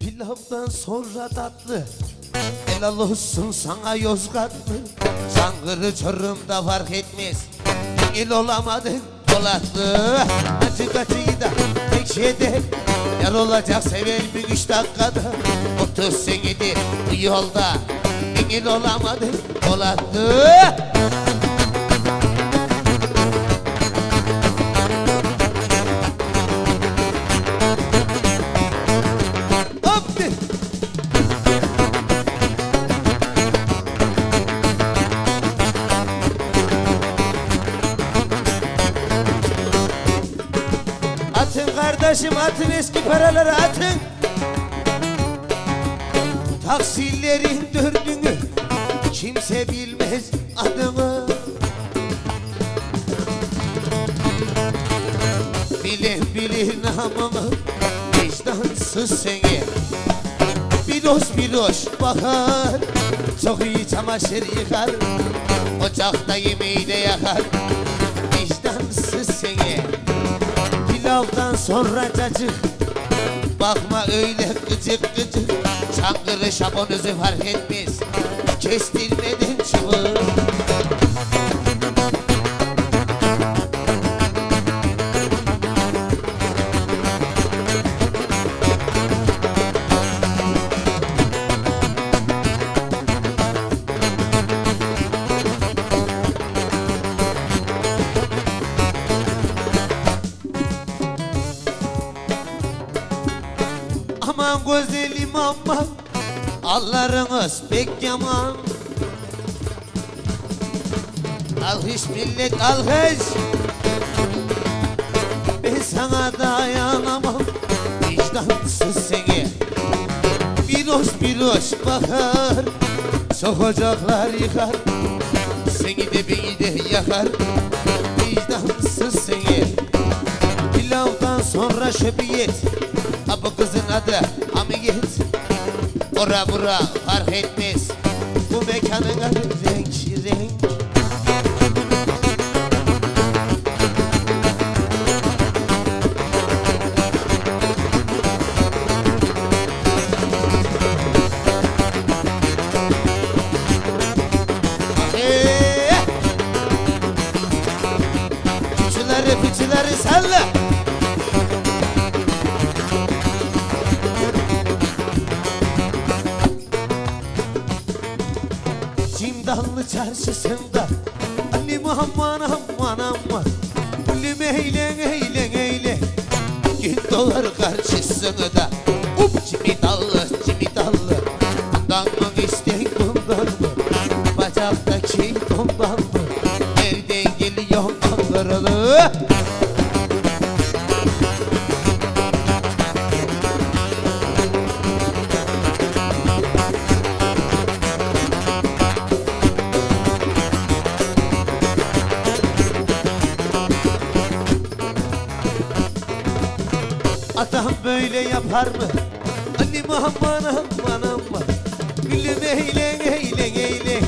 Pilavdan sonra tatlı. Helal olsun sana Yozgatlı Çankırı Çorum'da fark etmez. Dingil olamadın Polatlı Acı kaçıyı da tek şeyde Yar olacak sever mi üç dakikada. Otur seni de bu yolda. Dingil olamadın Polatlı kardeşim atın eski paraları atın. Taksillerin dördünü kimse bilmez adını Bilir bilir namımı vicdansız seni. Biloş biloş bakar Çok iyi çamaşır yıkar. Ocakta yemeği de yakar Vicdansız seni Pilavdan sonra cacık. Bakma öyle gıcık gıcık. Çankırı şabonuzu fark etmez. Kestirmeden çıvır güzelim aman Allarınız pek yaman. Alkış millet alkış. Ben sana dayanamam. Vicdansız seni. Bir hoş bir hoş bakar. Sokacaklar yıkar. Seni de beni de yakar. Vicdansız seni. Pilavdan sonra şöbiyet adı Hamiyet Ora bura fark etmez. Bu mekanın adı renk çarşısında Ali Muhammed aman aman. Gülüm eyle eyle eyle Gün dolar karşısında Up böyle yapar mı? Ali aman aman aman. Gülüm eyle eyle eyle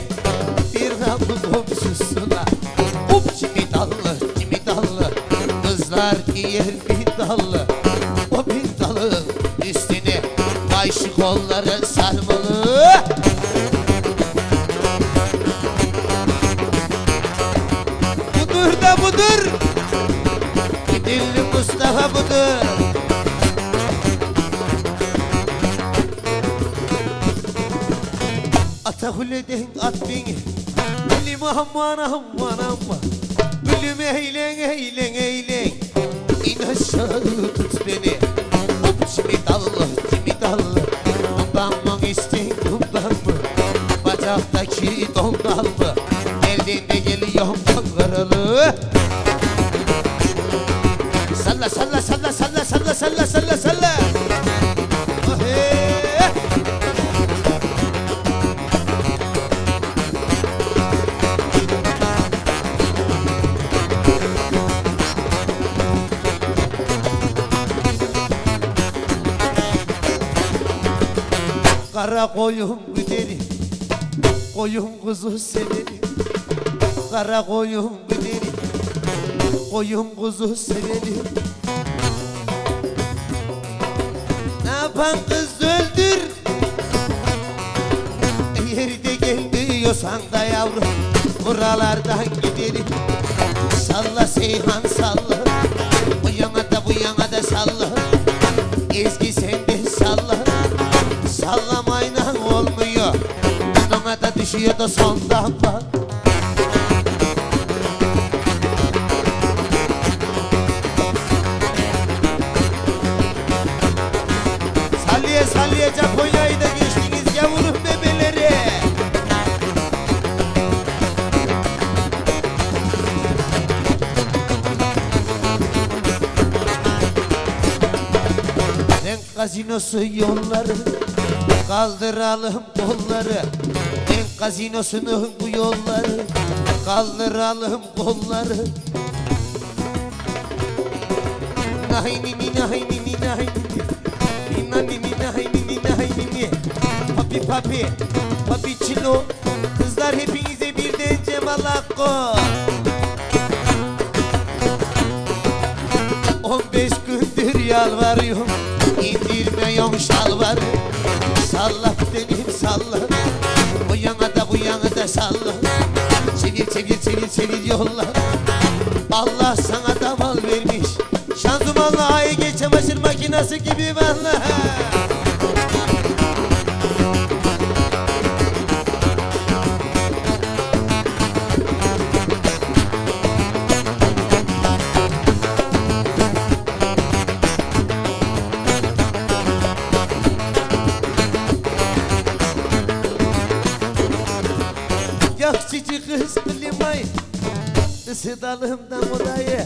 Bir kapı komşusuna. Up cimidallı cimidallı Kızlar giyer bindallı O bindalı üstüne Bayşı kolları sarmalı. Budur da budur. Gidilli Mustafa budur Ata huleden at beni Gülüm aman aman aman Gülüm eğlen eğlen eğlen İn aşağı tut beni Hop cimidallı cimidallı Bundan mı istin bundan mı Bacaktaki dondan mı Geldiğinde geliyor Ankaralı Salla salla salla salla salla salla salla salla Kara koyun güderi Koyun kuzu severi Kara koyun güderi Koyun kuzu severi Ne yapan kız öldür? Yerde gel diyorsan da yavrum Buralardan gidelim Salla Seyhan salla. Bu yana da bu yana da salla. Ona da bak Salliye salliye Japonya'yı da geçtiniz yavrum bebeleri. Renk gazinosu yolları Kaldıralım kolları gazinosunun bu yolları Kaldıralım kolları. Nahi nini nahi nini nahi nini Nina nini nahi nini nahi nini Papi papi Papi çilo. Kızlar hepinize birden Cemal Hakkı 15 gündür yalvarıyorum Allah sana da mal vermiş. Şanzımanla AEG çamaşır makinesi gibi vallahi. Yakçıcı kız klimayı Isıtalım da odayı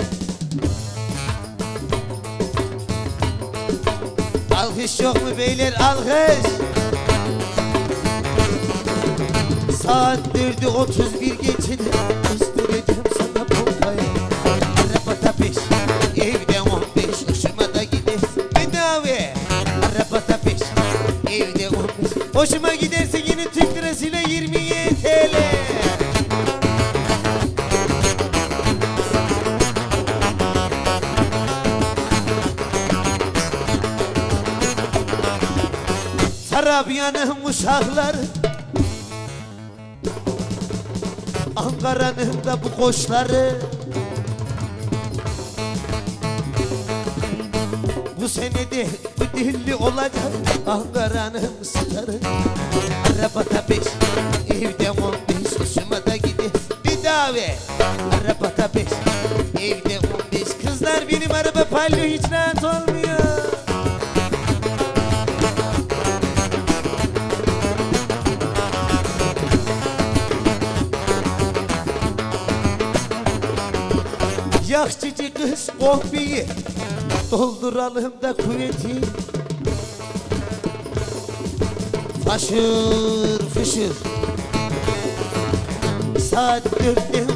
Alkış yok mu beyler alkış? Saat dördü otuz bir geçin Tarabya'nın uşakları Ankara'nın da bu koçları. Bu sene de bu dilli olacak Ankara'nın starı Arabada beş, evde on beş Hoşuma da gider bir daha ver Arabada beş, Yakçıcı kız kombiyi Dolduralım da kuvveti. Faşır fışır Saat dörtte